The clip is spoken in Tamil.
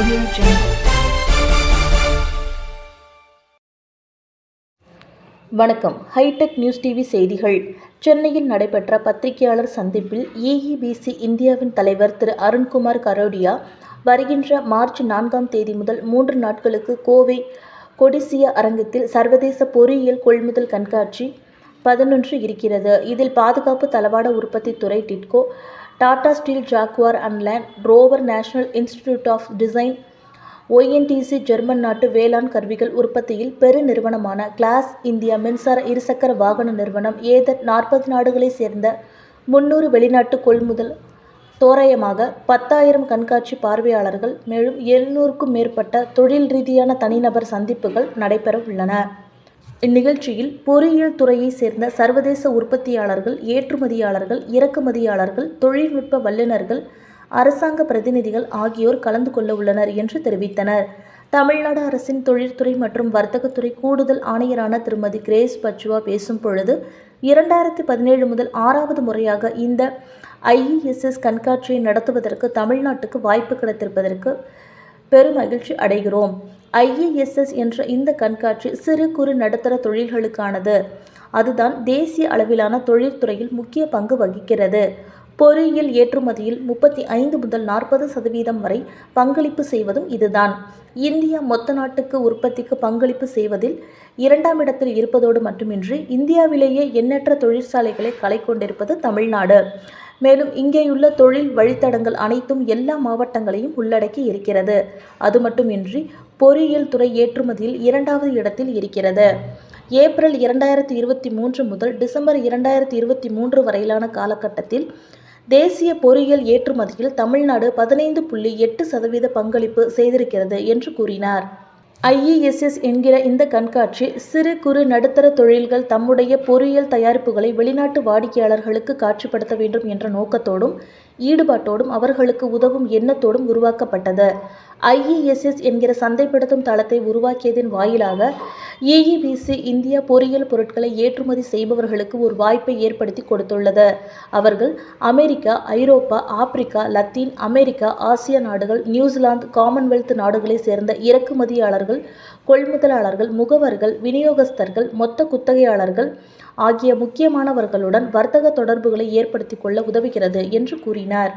Audio Jungle. வணக்கம் ஹைடெக் நியூஸ் டிவி செய்திகள் சென்னையில் நடைபெற்ற பத்திரிகையாளர் சந்திப்பில் ஏஇபிசி இந்தியாவின் தலைவர் திரு அருண்குமார் கரோடியா வருகின்ற மார்ச் நான்காம் தேதி முதல் மூன்று நாட்களுக்கு கோவை கொடிசியா அரங்கத்தில் சர்வதேச பொறியியல் கொள்முதல் கண்காட்சி பதினொன்று இருக்கிறது இதில் பாதுகாப்பு தளவாட உற்பத்தி துறை TIDCO Tata Steel Jaguar and Land Rover National Institute of Design YNTC German நாட்டு வேளாண் கருவிகள் உற்பத்தியில் பெருநிறுவனமான கிளாஸ் இந்தியா மின்சார இருசக்கர வாகன நிறுவனம் ஏதர் நாற்பது நாடுகளைச் சேர்ந்த முன்னூறு வெளிநாட்டு கொள்முதல் தோராயமாக பத்தாயிரம் கண்காட்சி பார்வையாளர்கள் மேலும் எழுநூறுக்கும் மேற்பட்ட தொழில் ரீதியான தனிநபர் சந்திப்புகள் நடைபெற உள்ளன. இந்நிகழ்ச்சியில் பொறியியல் துறையைச் சேர்ந்த சர்வதேச உற்பத்தியாளர்கள் ஏற்றுமதியாளர்கள் இறக்குமதியாளர்கள் தொழில்நுட்ப வல்லுநர்கள் அரசாங்க பிரதிநிதிகள் ஆகியோர் கலந்து கொள்ள உள்ளனர் என்று தெரிவித்தனர். தமிழ்நாடு அரசின் தொழில்துறை மற்றும் வர்த்தகத்துறை கூடுதல் ஆணையரான திருமதி கிரேஸ் பச்சுவா பேசும் பொழுது இரண்டாயிரத்தி பதினேழு முதல் ஆறாவது முறையாக இந்த ஐஇஎஸ்எஸ் கண்காட்சியை நடத்துவதற்கு தமிழ்நாட்டுக்கு வாய்ப்பு கிடைத்திருப்பதற்கு பெருமகிழ்ச்சி அடைகிறோம். ஐஏஎஸ்எஸ் என்ற இந்த கண்காட்சி சிறு குறு நடுத்தர தொழில்களுக்கானது. அதுதான் தேசிய அளவிலான தொழில்துறையில் முக்கிய பங்கு வகிக்கிறது. பொறியியல் ஏற்றுமதியில் முப்பத்தி ஐந்து முதல் நாற்பது சதவீதம் வரை பங்களிப்பு செய்வதும் இதுதான். இந்தியா மொத்த நாட்டுக்கு உற்பத்திக்கு பங்களிப்பு செய்வதில் இரண்டாம் இடத்தில் இருப்பதோடு மட்டுமின்றி இந்தியாவிலேயே எண்ணற்ற தொழிற்சாலைகளை கலை கொண்டிருப்பது தமிழ்நாடு. மேலும் இங்கேயுள்ள தொழில் வழித்தடங்கள் அனைத்தும் எல்லா மாவட்டங்களையும் உள்ளடக்கி இருக்கிறது. அது மட்டுமின்றி பொறியியல் துறை ஏற்றுமதியில் இரண்டாவது இடத்தில் இருக்கிறது. ஏப்ரல் இரண்டாயிரத்தி இருபத்தி மூன்று முதல் டிசம்பர் இரண்டாயிரத்தி இருபத்தி மூன்று வரையிலான காலகட்டத்தில் தேசிய பொறியியல் ஏற்றுமதியில் தமிழ்நாடு பதினைந்து புள்ளி எட்டு சதவீத பங்களிப்பு செய்திருக்கிறது என்று கூறினார். ஐஇஎஸ்எஸ் என்கிற இந்த கண்காட்சி சிறு குறு நடுத்தர தொழில்கள் தம்முடைய பொறியியல் தயாரிப்புகளை வெளிநாட்டு வாடிக்கையாளர்களுக்கு காட்சிப்படுத்த வேண்டும் என்ற நோக்கத்தோடும் ஈடுபாட்டோடும் அவர்களுக்கு உதவும் எண்ணத்தோடும் உருவாக்கப்பட்டது. ஐஇஎஸ்எஸ் என்கிற சந்தைப்படுத்தும் தளத்தை உருவாக்கியதன் வாயிலாக ஏஇபிசி இந்தியா பொறியியல் பொருட்களை ஏற்றுமதி செய்பவர்களுக்கு ஒரு வாய்ப்பை ஏற்படுத்தி கொடுத்துள்ளது. அவர்கள் America Europe Africa Latin America ஆசிய நாடுகள் நியூசிலாந்து காமன்வெல்த் நாடுகளைச் சேர்ந்த இறக்குமதியாளர்கள் கொள்முதலாளர்கள் முகவர்கள் விநியோகஸ்தர்கள் மொத்த குத்தகையாளர்கள் ஆகிய முக்கியமானவர்களுடன் வர்த்தக தொடர்புகளை ஏற்படுத்திக் கொள்ள உதவுகிறது என்று கூறினார்.